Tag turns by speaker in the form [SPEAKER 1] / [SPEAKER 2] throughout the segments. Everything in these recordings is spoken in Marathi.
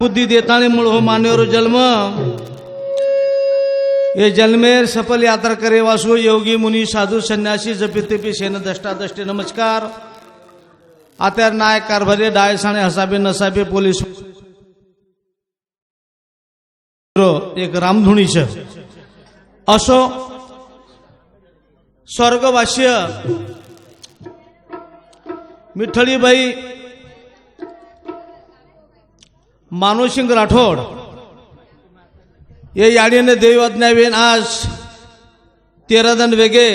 [SPEAKER 1] बुद्धी देताने मूळ हो मान्यवर जन्म। हे जन्मेर सफल यात्रा करे वासु योगी मुनी साधू संन्यासी जपितेपी सेन दष्टादष्टे नमस्कार। आत्यार नायक कारभारी डायसाणे हसाबे नसाबे पोलीस। एक रामधुणीच असो स्वर्गवास्य मिठळीबाई मानवसिंग राठोड या याडीने देवज्ञावेन आज तेरा जण वेगे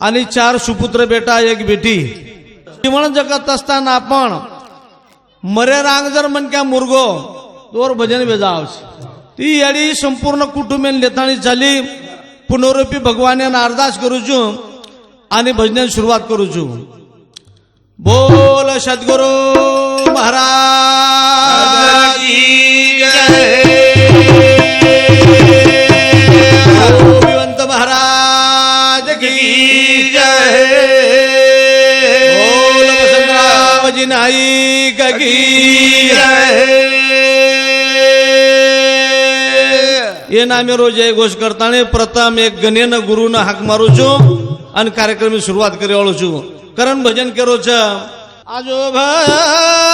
[SPEAKER 1] आणि चार सुपुत्र बेटा एक बेटी. जीवन जगत असताना आपण मरे रांग जर म्हणक्या मुरगो तोर भजन बेजावस ती याडी संपूर्ण कुटुंबीन लेताणी झाली. पुनरुपी भगवान अरदास करूचू आणि भजनाची सुरुवात करूचू। बोल सद्गुरु महाराज। गोविंद महाराज की बोल वसंतरावजी नाईक की એ નામે રોજ જય ઘોષ કરતાને પ્રથમ એક ગણ્યના ગુરુના હક મારું છું અને કાર્યક્રમની શરૂઆત કરી વાળું છું. કરણ ભજન કરો છે? આજો ભાઈ.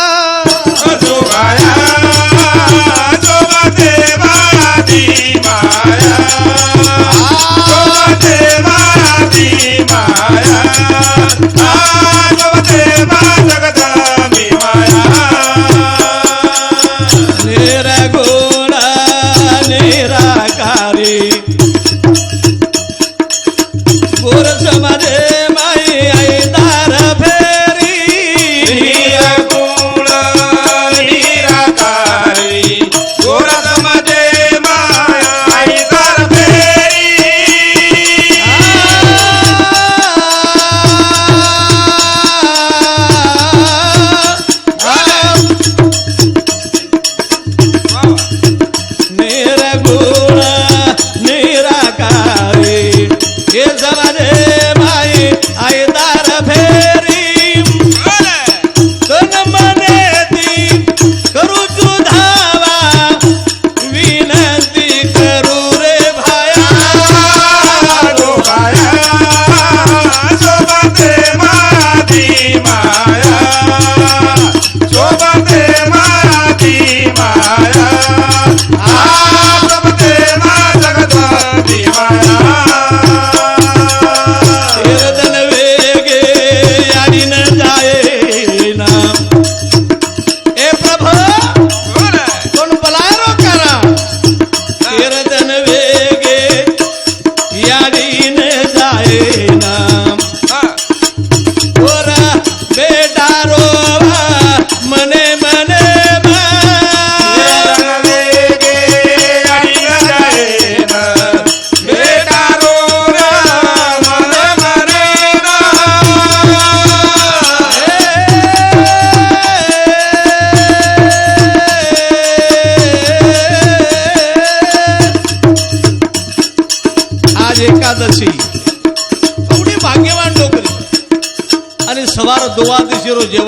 [SPEAKER 1] doado e giro de.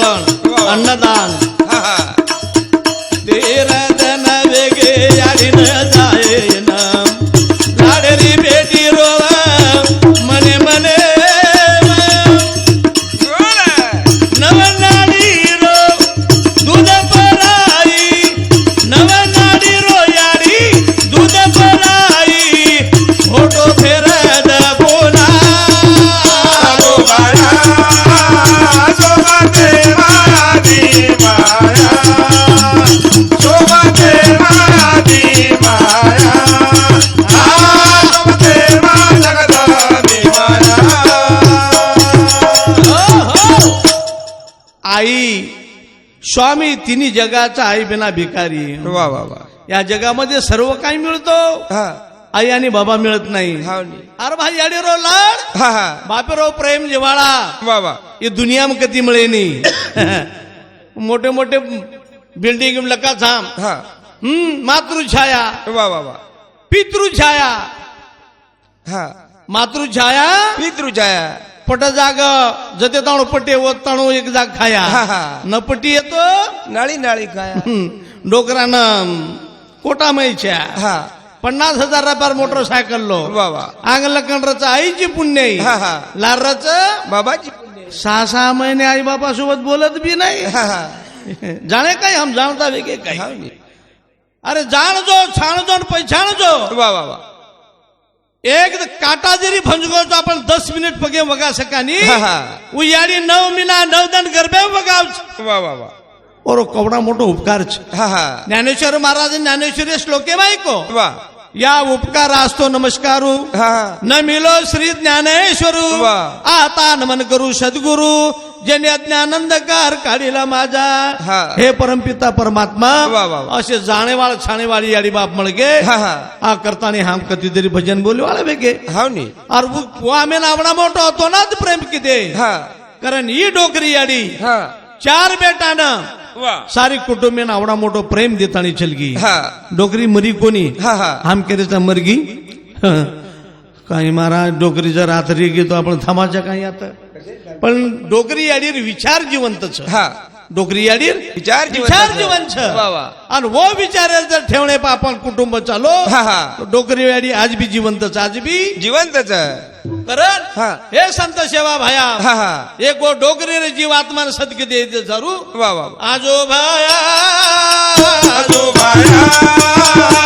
[SPEAKER 1] स्वामी तिन्ही जगाचा आई बिना भिकारी.
[SPEAKER 2] वा वा वा.
[SPEAKER 1] या जगामध्ये सर्व काही मिळतो.
[SPEAKER 2] हा.
[SPEAKER 1] आई आणि बाबा मिळत नाही.
[SPEAKER 2] हा.
[SPEAKER 1] अरे भाई याडी रो लाड.
[SPEAKER 2] हा हा.
[SPEAKER 1] बापेरो प्रेम जिव्हाळा
[SPEAKER 2] वा वा.
[SPEAKER 1] ये दुनिया कधी मिळे नाही मोठे मोठे बिल्डिंग लका
[SPEAKER 2] हा.
[SPEAKER 1] हम्म मातृछाया
[SPEAKER 2] वा वा वा.
[SPEAKER 1] पितृछाया
[SPEAKER 2] हा.
[SPEAKER 1] मातृछाया
[SPEAKER 2] पितृ जाया
[SPEAKER 1] पट जाग जते ताणू पटे व ताणू एक जाग खाया. न पटी येतो?
[SPEAKER 2] नाळी नाळी खाया.
[SPEAKER 1] डोकरानं कोटा मैच्या
[SPEAKER 2] हा.
[SPEAKER 1] पन्नास हजार रुपयावर मोटरसायकल लो. आंगल कंडराचं आईची पुण्य
[SPEAKER 2] हा, हा.
[SPEAKER 1] लाराच
[SPEAKER 2] बाबाजी
[SPEAKER 1] सहा सहा महिने आई बापा सोबत बोलत भी नाही जाणे काय हम जानता वेगळे काय. अरे जाण जो छान जो पहिचान जो.
[SPEAKER 2] वा वा. वा
[SPEAKER 1] एक काटा जरी भंजगो तो आपण दस मिनिट पगे वगा सकानी
[SPEAKER 2] हा, हा.
[SPEAKER 1] उयाडी नऊ मिना नऊ दंड गरबे वगाव
[SPEAKER 2] वा वा वा
[SPEAKER 1] और कवडा मोठो उपकार છે.
[SPEAKER 2] हा हा
[SPEAKER 1] ज्ञानेश्वर महाराज ज्ञानेश्वरी श्लोके बायको
[SPEAKER 2] वा
[SPEAKER 1] या उपकार असतो नमस्कारू।
[SPEAKER 2] हा। हा
[SPEAKER 1] न मिलो श्री ज्ञानेश्वरू। आता नमन करू सद्गुरू। जेने ज्ञानंदकार काढीला माझा।
[SPEAKER 2] हा.
[SPEAKER 1] हे परमपिता परमात्मा. असे जाणेवाळ छाणेवाळी याडी बाप मळगे।
[SPEAKER 2] हा हा।
[SPEAKER 1] करतानी हाम कधीतरी भजन बोलवाळे वेगे।
[SPEAKER 2] हाव नी।
[SPEAKER 1] अरे वो- आम्ही नावडा मोठा होतो ना प्रेम किती
[SPEAKER 2] हा।
[SPEAKER 1] कारण ही डोकरी याडी
[SPEAKER 2] हा।
[SPEAKER 1] चार बेटानं
[SPEAKER 2] वा
[SPEAKER 1] सारी कुटुंबीन आवडा मोठो प्रेम देतानी चलगी. डोकरी मरी कोणी?
[SPEAKER 2] हा हा.
[SPEAKER 1] आम केरेचा मरगी. काही महाराज डोकरीचा रात्री घेतो आपण थांबाच्या काही आता? पण डोकरी याडीर विचार जिवंतच.
[SPEAKER 2] हा.
[SPEAKER 1] डोकरी याडीर
[SPEAKER 2] विचार
[SPEAKER 1] विचार. जिवंत
[SPEAKER 2] वा, वा.
[SPEAKER 1] आणि वो विचार जर ठेवणे पा आपण कुटुंब चालो
[SPEAKER 2] हा हा.
[SPEAKER 1] डोकरी याडी आज बी जिवंतच आज बी
[SPEAKER 2] जिवंतच.
[SPEAKER 1] करण
[SPEAKER 2] हा.
[SPEAKER 1] हे संत सेवा भाया.
[SPEAKER 2] हा हा.
[SPEAKER 1] एक गो डोकरी रे जीव आत्मा सदके दे दे जरू
[SPEAKER 2] वा वा वा.
[SPEAKER 1] आजो भाया
[SPEAKER 2] आजो माया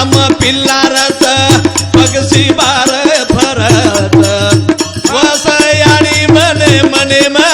[SPEAKER 1] ರಾಮ ಪಿಲ್ಲಾರತ ಪಗಸಿ ಬಾರ ಭರತ ಹೊಸ ಯಾಡಿ ಮನೆ ಮನೆ ಮನೆ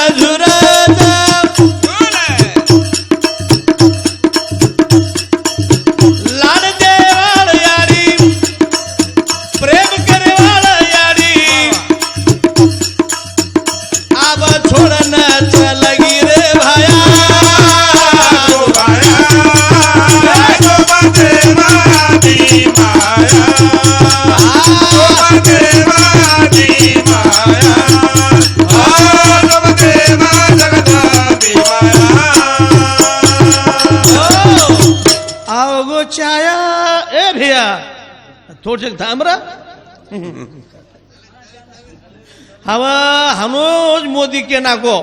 [SPEAKER 1] थोडसे थांब रा हवा हनोज मोदी के नाको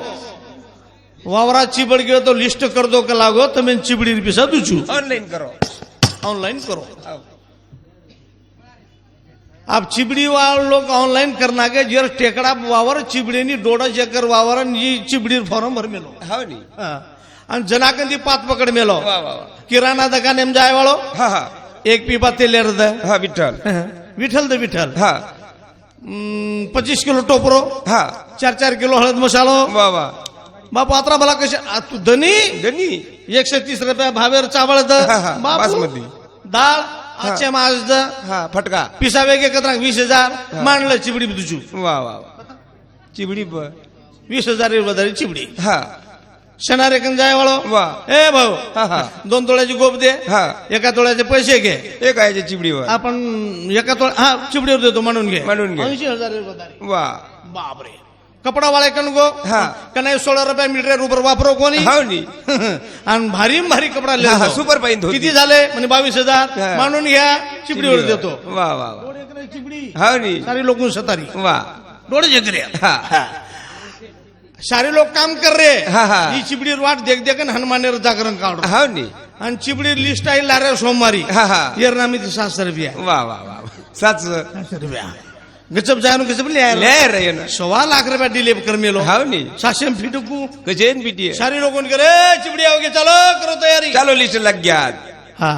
[SPEAKER 1] वावरा चिबड़ गयो तो लिस्ट कर दो का लागो तो मैं चिबड़ी पिसा दूचू
[SPEAKER 2] ऑनलाइन करो
[SPEAKER 1] ऑनलाइन करो अब चिबड़ी वाले लोग ऑनलाइन करना के जर टेकड़ा वावर चिबड़ी नी डोडा चेकर वावर आणि ही चिबडी फॉर्म भर मेलो
[SPEAKER 2] हाव नी
[SPEAKER 1] हा. आणि जनाकंदी पात पकड मेलो एक पिपा तेल
[SPEAKER 2] हा। विठ्ठल।
[SPEAKER 1] विठ्ठल तर विठ्ठल।
[SPEAKER 2] हा।
[SPEAKER 1] पच्चीस किलो टोपरो।
[SPEAKER 2] हा।
[SPEAKER 1] चार चार किलो हळद मसालो।
[SPEAKER 2] वा वा
[SPEAKER 1] बापू आता मला कसे तू धनी?
[SPEAKER 2] धनी।
[SPEAKER 1] एकशे तीस रुपया भावेर चावळ
[SPEAKER 2] बासमती।
[SPEAKER 1] डाळ आजच्या माज
[SPEAKER 2] हा फटका।
[SPEAKER 1] पिसा वेग एकत्र वीस हजार। मांडलं चिबडी तुझी
[SPEAKER 2] वा वा चिबडी
[SPEAKER 1] वीस हजार चिबडी।
[SPEAKER 2] हा।
[SPEAKER 1] शनार एक जाय वाळो?
[SPEAKER 2] वा.
[SPEAKER 1] ए भाऊ
[SPEAKER 2] हा, हा.
[SPEAKER 1] दोन तोळ्याची गोप दे
[SPEAKER 2] हा.
[SPEAKER 1] एका तोळ्याचे पैसे घे.
[SPEAKER 2] एक आहे चिबडीवर.
[SPEAKER 1] आपण एका तोळा हा चिबडीवर देतो म्हणून घे.
[SPEAKER 2] म्हणून घे.
[SPEAKER 1] ऐंशी हजार
[SPEAKER 2] वा.
[SPEAKER 1] बापरे. कपडा कण गो?
[SPEAKER 2] हा.
[SPEAKER 1] का नाही सोळा रुपये मीटर उपर वापरो कोणी?
[SPEAKER 2] हो
[SPEAKER 1] आणि भारी भारी कपडा
[SPEAKER 2] सुपर पाहिजे
[SPEAKER 1] किती झाले? म्हणजे बावीस हजार. मांडून घ्या चिपडीवर देतो.
[SPEAKER 2] वा वा वा. चिपडी हो
[SPEAKER 1] सारी लोक सतारी.
[SPEAKER 2] वा.
[SPEAKER 1] डोळे
[SPEAKER 2] हा.
[SPEAKER 1] सारे लोग काम कर रे
[SPEAKER 2] हा, हा.
[SPEAKER 1] ही. चिबडीर वाट देख देख हनुमानेर जागरण काढ
[SPEAKER 2] हाव नी.
[SPEAKER 1] आणि चिबडीर लिस्ट आहे लारे सोमवारी.
[SPEAKER 2] हा हा.
[SPEAKER 1] येरनामी सातशे रुपया
[SPEAKER 2] वा वा वा. साच
[SPEAKER 1] रुपया गचप जायनो गचप लिहायला
[SPEAKER 2] रे ना
[SPEAKER 1] सव्वा लाख रुपया डिले कर मेलो
[SPEAKER 2] हाव नी.
[SPEAKER 1] सातशे फिटकू
[SPEAKER 2] कजेन बीटी
[SPEAKER 1] सारे लोगों करे चिबडी आओगे चलो करो तयारी.
[SPEAKER 2] चालो लिस्ट लग गया
[SPEAKER 1] हा.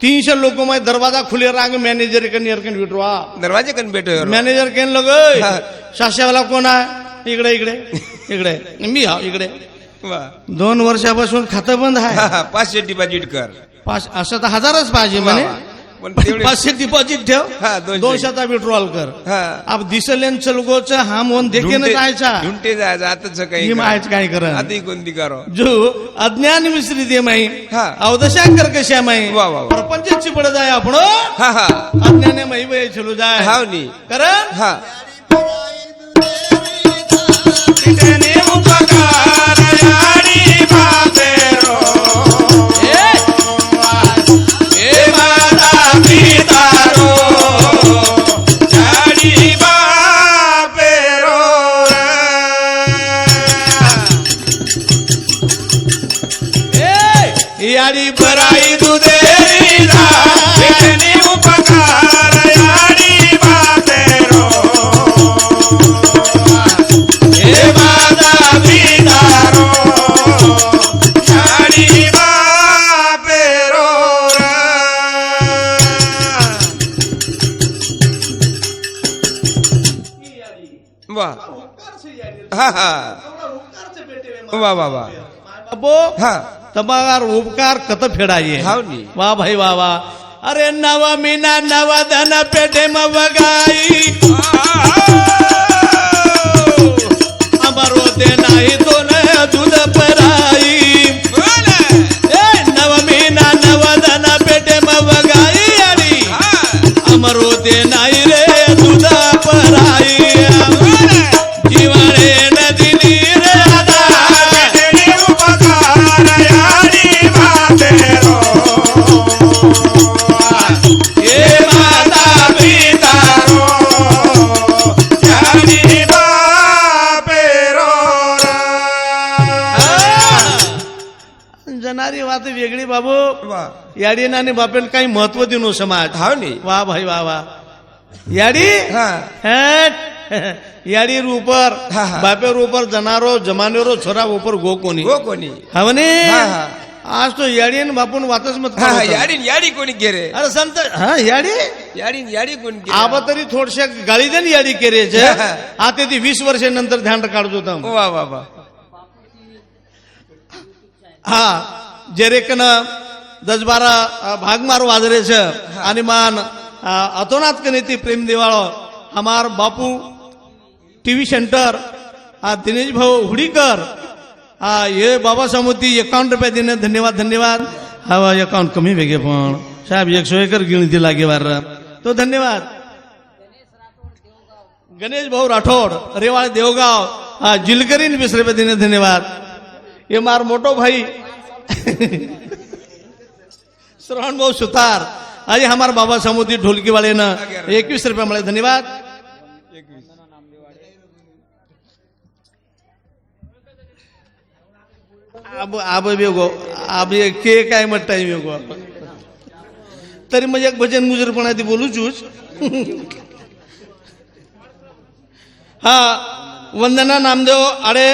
[SPEAKER 1] तीनशे लोक माय दरवाजा खुले रांग मॅनेजर कन एरकन विटवा
[SPEAKER 2] दरवाजे कन बेटो
[SPEAKER 1] मॅनेजर केन लग
[SPEAKER 2] हा.
[SPEAKER 1] शाश्यावाला कोण आहे? इकडे इकडे इकडे. मी हा इकडे. दोन वर्षापासून खातं बंद आहे.
[SPEAKER 2] पाचशे डिपॉझिट कर.
[SPEAKER 1] पाच असं तर हजारच पाहिजे म्हणे. पाचशे डिपॉझिट ठेव.
[SPEAKER 2] हा, दोनशे.
[SPEAKER 1] दोनशेचा विड्रॉल कर.
[SPEAKER 2] हा.
[SPEAKER 1] अब दिसलेन चलगोच हा मोन देखे
[SPEAKER 2] ढुंटे
[SPEAKER 1] जायचा.
[SPEAKER 2] ढुंटे जायचं आताच काही
[SPEAKER 1] माहीत काय? कर
[SPEAKER 2] आता कोणती करो?
[SPEAKER 1] जो अज्ञान विसरी दे माई.
[SPEAKER 2] हा.
[SPEAKER 1] अवदशा कर कशा माई. प्रपंच चिपड जाय आपण
[SPEAKER 2] हा. हा
[SPEAKER 1] अज्ञाने माई वय चलू जाय.
[SPEAKER 2] हाव नी.
[SPEAKER 1] कारण?
[SPEAKER 2] हा
[SPEAKER 1] ए, याडी बराई दुधे हे माझा बिदारो
[SPEAKER 2] वा हा हा वा वा वा
[SPEAKER 1] अबो
[SPEAKER 2] हा
[SPEAKER 1] तमार उपकार कत फेडाये
[SPEAKER 2] हाव नी।
[SPEAKER 1] वा भाई वा वा अरे नव
[SPEAKER 2] वा
[SPEAKER 1] याडीना आणि बापेन काही महत्त्व देणू समाज
[SPEAKER 2] हाव नी
[SPEAKER 1] वा भाई वा वा याडी
[SPEAKER 2] हा
[SPEAKER 1] हेट. याडी ऊपर
[SPEAKER 2] हा, हा.
[SPEAKER 1] बापेर ऊपर जनारो जमानेरो छोरा ऊपर गो कोणी
[SPEAKER 2] गो कोणी
[SPEAKER 1] हवने
[SPEAKER 2] हा, हा.
[SPEAKER 1] आज तो याडीन बापून वातच मत
[SPEAKER 2] हा हा,
[SPEAKER 1] करत.
[SPEAKER 2] याडी याडी कोणी गेरे
[SPEAKER 1] अरे संत हा याडी
[SPEAKER 2] याडी याडी कोणी गेरे?
[SPEAKER 1] आबा तरी थोडशा गाळी देन याडी केरेचे
[SPEAKER 2] हा, हा.
[SPEAKER 1] आता ती वीस वर्षानंतर ध्यान काढत होता हा अ, भागमार वाजरेच आणि मान अ, अतोनात कने ती प्रेम दिवाळो हमार बापू टीव्ही सेंटर हा दिनेश भाऊ हुडीकर हा ये बाबा समोती एकावन्न रुपये देणे धन्यवाद धन्यवाद. हा अकाउंट कमी वेगे पण. साहेब एकशे एकर गिणती लागे बार तो धन्यवाद. गणेश भाऊ राठोड रेवाळ देवगाव हा जिलकरीन वीस रुपये देणे धन्यवाद. ये मार मोटो भाई. श्रवण भाऊ सुतार अरे हमार बाबा समुद्री ढोलकी वाले ना एकवीस रुपया मिळाले धन्यवाद। अब आब बेगो अब के काय म्हणताय बेगो तरी म्हणजे एक भजन मुजर पण आधी बोलू चूच हा वंदना नामदेव आडे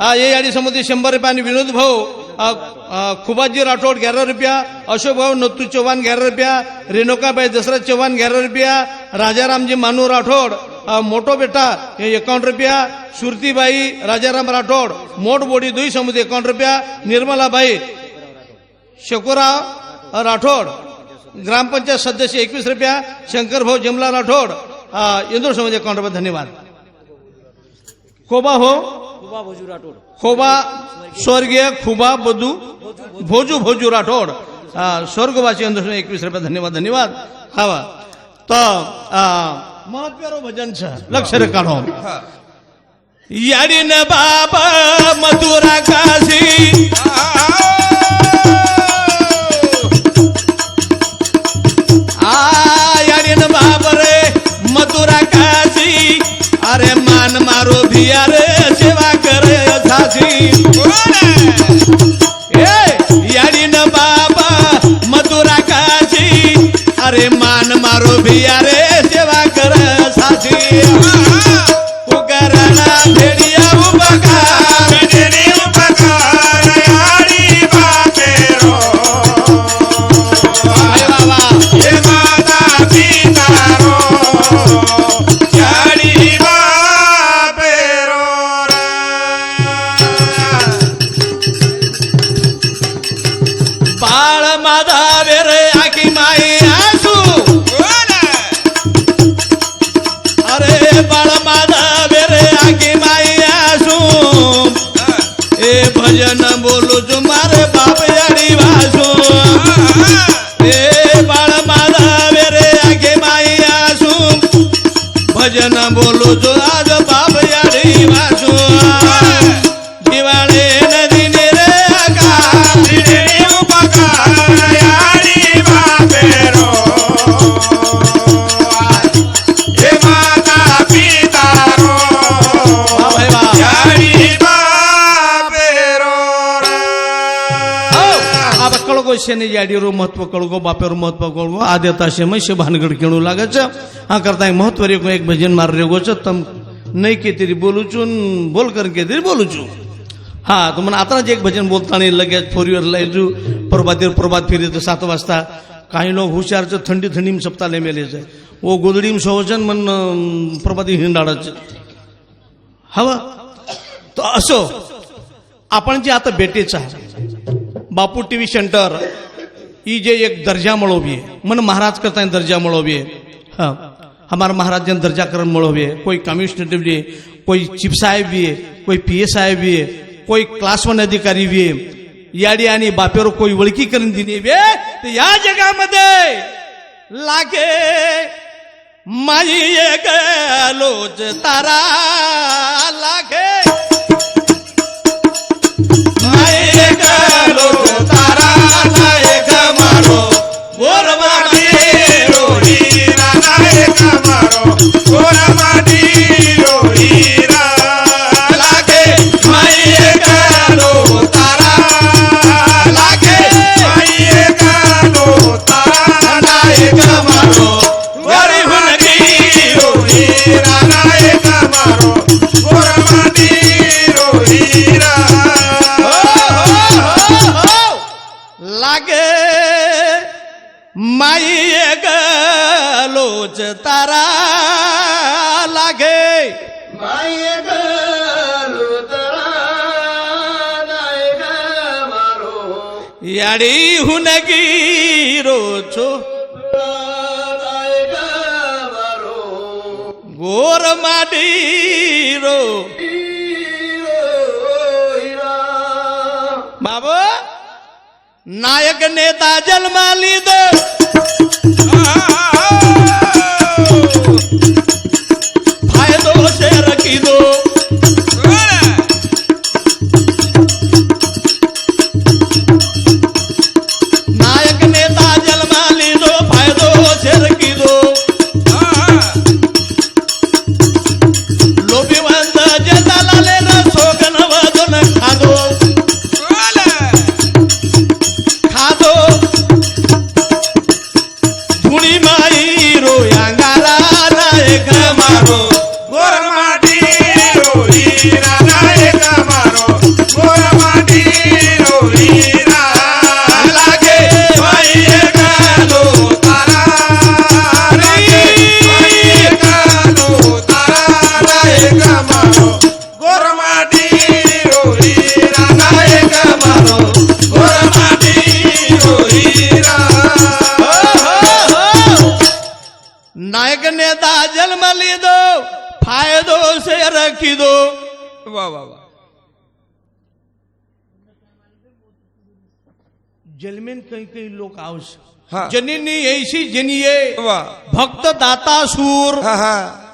[SPEAKER 1] हा ये आडी समुद्री शंभर रुपये आणि विनोद भाऊ खुबाजी राठोड ग्यारह रुपया अशोकभाऊ नत्तू चव्हाण ग्यारह रुपया रेणुकाबाई दशरथ चव्हाण ग्यारह रुपया राजारामजी मानू राठोड मोटो बेटा हे एकावन्न रुपया सुरतीबाई राजाराम राठोड मोठ बोडी दुई समुद्री एकावन्न रुपया निर्मलाबाई शकुराव राठोड ग्रामपंचायत सदस्य एकवीस रुपया शंकर भाऊ जमला राठोड इंदूर समाज एकावन्न रुपया धन्यवाद. खोबा हो ખુબા ખોબા સ્વર્ગીય ખુબા બધું ભોજુ ભોજુ રાઠોડ સ્વર્ગવાસી અંધો એકવીસ રૂપિયા ધન્યવાદ ધન્યવાદ. આવા તો મહત્વનું ભજન છે. લક્ષ્ય કાઢો. યારી ને બાબા મધુરા કાશી. મધુરા કાશી. અરે માન મારો ભિયાર माझी याडी न बाबा मधुरा काजी अरे मान मारो भिया कळगो शेने ಮಹತ್ವ महत्त्व कळगो ಮಹತ್ವ महत्त्व कळगो आद्यता शेम शे भानगड केणू लागच हा करता महत्त्व रे एक भजन मार रे गोच तम नाही के तरी बोलू चून बोल कर के तरी बोलू चू हा तो म्हणून आता एक भजन बोलताना लगेच फोरीवर लायजू प्रभातीवर प्रभात फिरेत सात वाजता काही लोक हुशारचं थंडी थंडीम सप्ताले मेलेच ओ गोदडीम सोवचन म्हण प्रभाती हिंडाळच हवा तो असो आपण जे आता बेटेचं आहे बापू टी व्ही सेंटर. ई जे एक दर्जा मळोबी मन महाराज करता दर्जा मळोबी है. हमारा महाराज जन दर्जा करण मळोबी कोई कमिश्नर भी है कोई चीफ साहेब भी है कोई पी एस साहेब भी है कोई क्लास वन अधिकारी भी है याडी आणि बापेवर कोई ओळखी करून दिली बे तर या जगामध्ये लागे. माई एक लोच तारा लागे. याडी हुनगी रोचो गोर माडी रो। बाबू नायक नेता जन्मा लीधो फायदो से रखी दो। से रखी दो।
[SPEAKER 2] वाह वाह वाह।
[SPEAKER 1] जलमेन काही काही आवश
[SPEAKER 2] हा.
[SPEAKER 1] जनींनी ऐशी जनिये भक्त दाता सूर।
[SPEAKER 2] हा हा।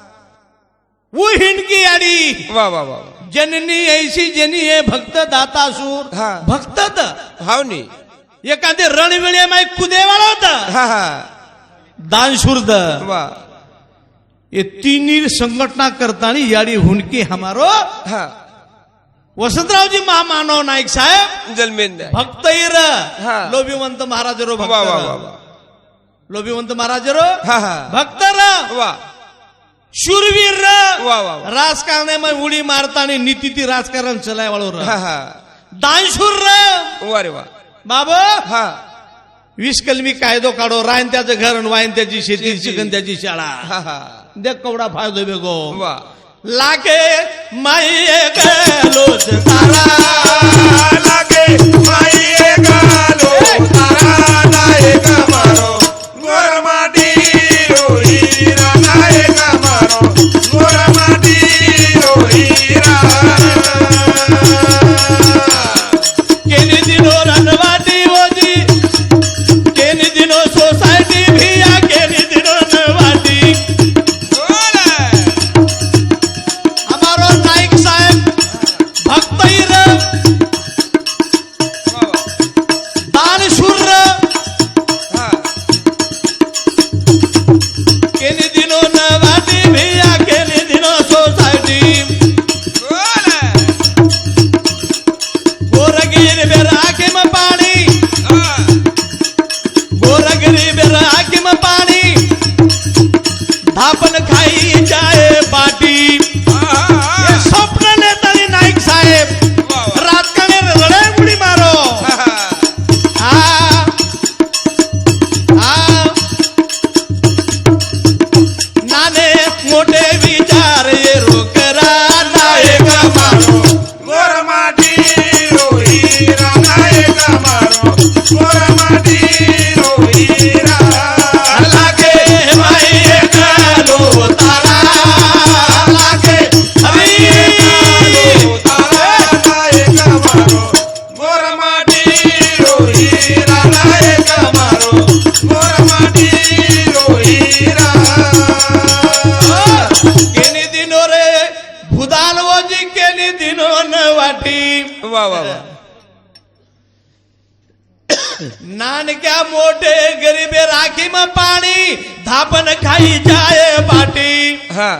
[SPEAKER 1] वो हिंडकी आडी।
[SPEAKER 2] वाह वाह वाह
[SPEAKER 1] जननी ऐशी जनिये भक्त दाता सूर।
[SPEAKER 2] हा.
[SPEAKER 1] भक्त द।
[SPEAKER 2] हाव नी
[SPEAKER 1] एखादे रणविळे माय कुदेवाला होता
[SPEAKER 2] हा हा।
[SPEAKER 1] दानशूर द।
[SPEAKER 2] वाह।
[SPEAKER 1] ये तिन्ही संघटना करताना याडी हुंडकी हमारो
[SPEAKER 2] हा।
[SPEAKER 1] वसंतरावजी महामानव नाईक साहेब
[SPEAKER 2] जलमेन द्या
[SPEAKER 1] भक्त इर
[SPEAKER 2] हा.
[SPEAKER 1] लोभिवंत भक्त
[SPEAKER 2] वाह
[SPEAKER 1] र.
[SPEAKER 2] वाह
[SPEAKER 1] लोभिवंत भक्त र
[SPEAKER 2] वाह
[SPEAKER 1] शूरवीर। राजकारणामध्ये उडी मारताना नीती ती राजकारण चलाय वाळू
[SPEAKER 2] हा।
[SPEAKER 1] दानशूर। र
[SPEAKER 2] वा।
[SPEAKER 1] बाबा।
[SPEAKER 2] हा।
[SPEAKER 1] वीस कलमी कायदो काढो रायन त्याचं घर वाईन त्याची शेती शिकन त्याची शाळा।
[SPEAKER 2] हा हा
[SPEAKER 1] देख कवडा फायदो बेगो
[SPEAKER 2] वा
[SPEAKER 1] लागे माई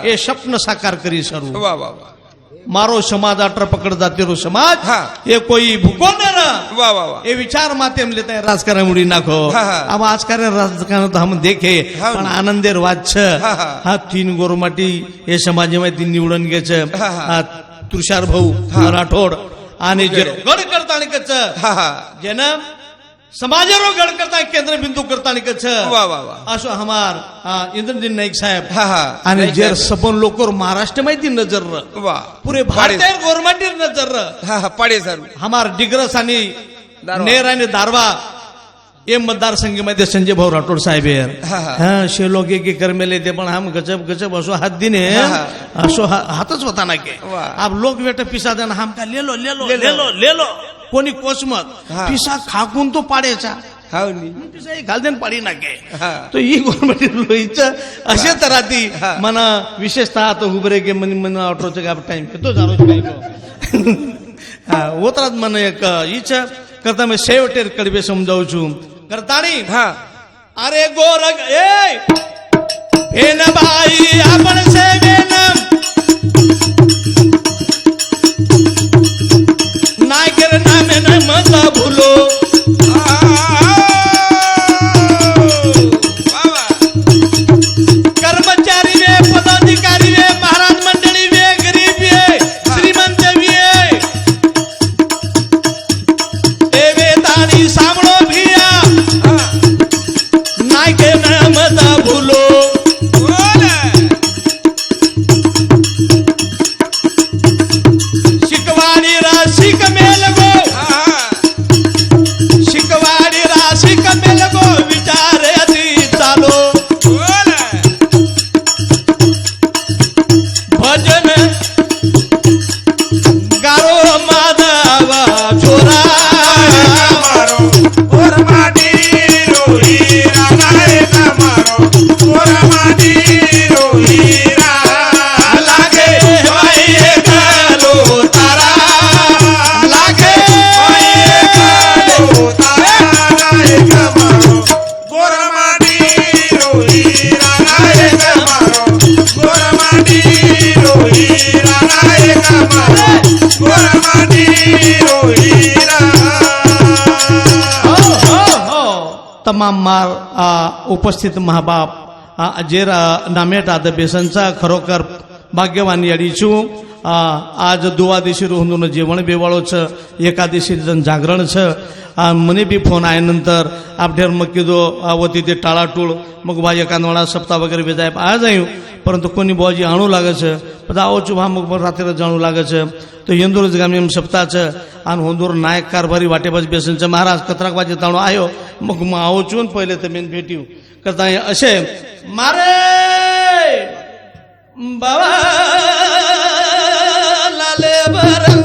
[SPEAKER 1] એ સ્વપ્ન સાકાર કરી સરું
[SPEAKER 2] वा वा वा
[SPEAKER 1] મારો સમાજ આટર પકડ જાતેરો સમાજ
[SPEAKER 2] હા.
[SPEAKER 1] એ કોઈ ભૂકો ને ના
[SPEAKER 2] वा वा वा
[SPEAKER 1] એ વિચાર માં તેમ લેતા રાજકારણ ઉડી નાખો
[SPEAKER 2] હા, હા.
[SPEAKER 1] આમાં આજકારણ રાજકારણ તો હમ દેખે
[SPEAKER 2] હા.
[SPEAKER 1] પણ આનંદેર વાત છે
[SPEAKER 2] હા, હા.
[SPEAKER 1] હા તીન ગોરમાટી એ સમાજમાં निवडून घ्यायचं
[SPEAKER 2] હા, હા.
[SPEAKER 1] हा तुषार भाऊ
[SPEAKER 2] હા.
[SPEAKER 1] राठोड आणि जे
[SPEAKER 2] वगैरे.
[SPEAKER 1] गड करता कच
[SPEAKER 2] समाजरो
[SPEAKER 1] गढ़ करता है केंद्र बिंदु करता नहीं कच्छ।
[SPEAKER 2] वाह वाह वाह।
[SPEAKER 1] आशो हमार दिन नाईक साहेब।
[SPEAKER 2] हा हा।
[SPEAKER 1] आणि
[SPEAKER 2] जर
[SPEAKER 1] सबन लोकर महाराष्ट्र में नजर।
[SPEAKER 2] वाह।
[SPEAKER 1] पुरे भारत गवर्नमेंट नजर।
[SPEAKER 2] हा हा पाडे सर।
[SPEAKER 1] हमार डिग्रस आणि नेर आणि दारवा ये मतदारसंघामध्ये संजय भाऊ राठोड साहेब आहे शे लोक एक एक करमेले ते पण हम गजब गजब असो हात दिने असो हातच होता ना के। आप लोक वेट पिसा देना हम का लेलो लेलो। लेलो लेलो।
[SPEAKER 2] ले लो.
[SPEAKER 1] ले लो ले लो कोणी कोचमत
[SPEAKER 2] हा.
[SPEAKER 1] पिसा खाकून तो पाड्याचा
[SPEAKER 2] हा नी
[SPEAKER 1] पिसा हे घाल देन पाडी नाके
[SPEAKER 2] हा.
[SPEAKER 1] तो ही गव्हर्नमेंट लोईचं असे तर ती
[SPEAKER 2] हा.
[SPEAKER 1] मना विशेषतः आता उभरे गे मन मन ऑटोचं काय टाइम तो जाणू हा होतात मन एक हीच करता मी शेवटेर कडबे समजावू છું. करताणी
[SPEAKER 2] हा
[SPEAKER 1] अरे गोरग ए भेन बाई आपण सेवेन नायकर మలబులో तमाम मार उपस्थित महाबाप जे नामेट आद बेसनचा खरोखर भाग्यवान याडी છું आ, आज दुवादिशी रोहून जेवण बेवाळो छ एकादशी जण जागरण छ आ, મને બી ફોન આયા નંતર આપઢેર મગ કીધો આ વતી તે ટાળાટૂળ મગ ભાઈ એકાંદવાળા સપ્તાહ વગેરે વેજાય આ જયું પરંતુ કોની બોજી આણું લાગે છે બધા આવો છું હા મગ પર રાત્રે જાણું લાગે છે તો હિન્દુર જ ગામે એમ સપ્તાહ છે અને હોંદુર નાયક કારભારી વાટે બાજુ બેસન છે મહારાજ કતરાક બાજુ તાણો આવ્યો મગ હું આવો છું ને પહેલે તમે ભેટ્યું કરતા અહીંયા અશે મારે பவ நலே பரம்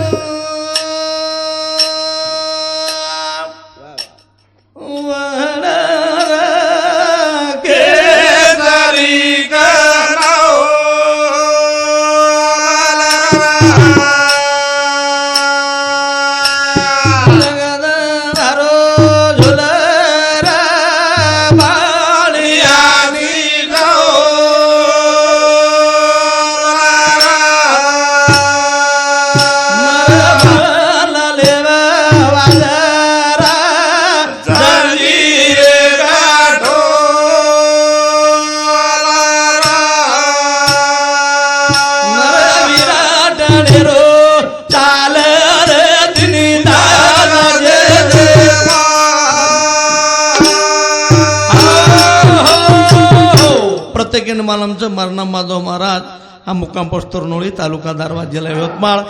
[SPEAKER 1] सेकंड मालमचं मरणा माधव महाराज हा मुक्काम पोस्ट तरुणोळी तालुका दारवा जिल्हा यवतमाळ